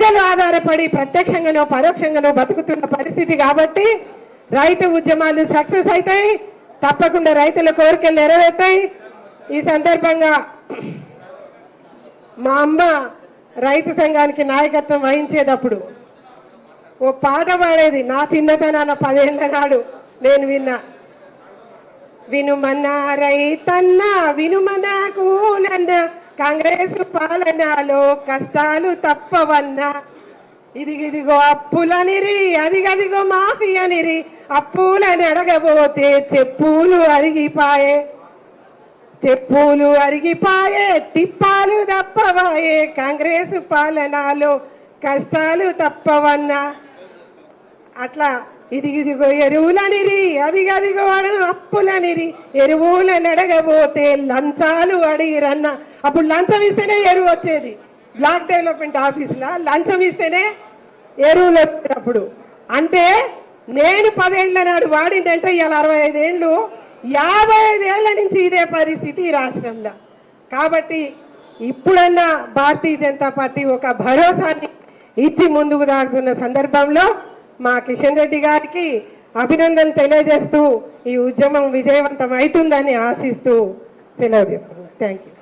ప్రజలు ఆధారపడి ప్రత్యక్షంగానో పరోక్షంగానో బతుకుతున్న పరిస్థితి కాబట్టి రైతు ఉద్యమాలు సక్సెస్ అవుతాయి. తప్పకుండా రైతుల కోరికలు నెరవేరుతాయి. ఈ సందర్భంగా మా అమ్మ రైతు సంఘానికి నాయకత్వం వహించేటప్పుడు ఓ పాట పాడేది. నా చిన్నతనాన పదేళ్ళ నాడు నేను విన్నా. వినుమన్నా రైతన్నా వినుమనా కూలన్న కాంగ్రెస్ పాలనలో కష్టాలు తప్పవన్నా. ఇదిగిదిగో అప్పులనిరి అదిగదిగో మాఫీ అనిరి అప్పులని అడగబోతే చెప్పులు అరిగిపాయే. చెప్పులు అరిగిపాయే తిప్పాలు తప్పవాయే కాంగ్రెస్ పాలనలో కష్టాలు తప్పవన్నా. అట్లా ఇది ఇదిగో ఎరువులనిరి అదిగదిగో అడుగు అప్పులనిరి. ఎరువులని అడగబోతే లంచాలు అడిగిరన్న. అప్పుడు లంచం ఇస్తేనే ఎరువు వచ్చేది. బ్లాక్ డెవలప్మెంట్ ఆఫీస్లో లంచం ఇస్తేనే ఎరువులు వచ్చేటప్పుడు అంటే నేను పదేళ్ళ నాడు వాడిందంటే ఇవాళ అరవై ఐదేళ్ళు యాభై ఐదేళ్ళ నుంచి ఇదే పరిస్థితి ఈ రాష్ట్రంలో. కాబట్టి ఇప్పుడన్నా భారతీయ జనతా పార్టీ ఒక భరోసాని ఇచ్చి ముందుకు దాటుతున్న సందర్భంలో మా కిషన్ రెడ్డి గారికి అభినందన తెలియజేస్తూ ఈ ఉద్యమం విజయవంతం అవుతుందని ఆశిస్తూ సెలవు తీసుకున్నాను థ్యాంక్ యూ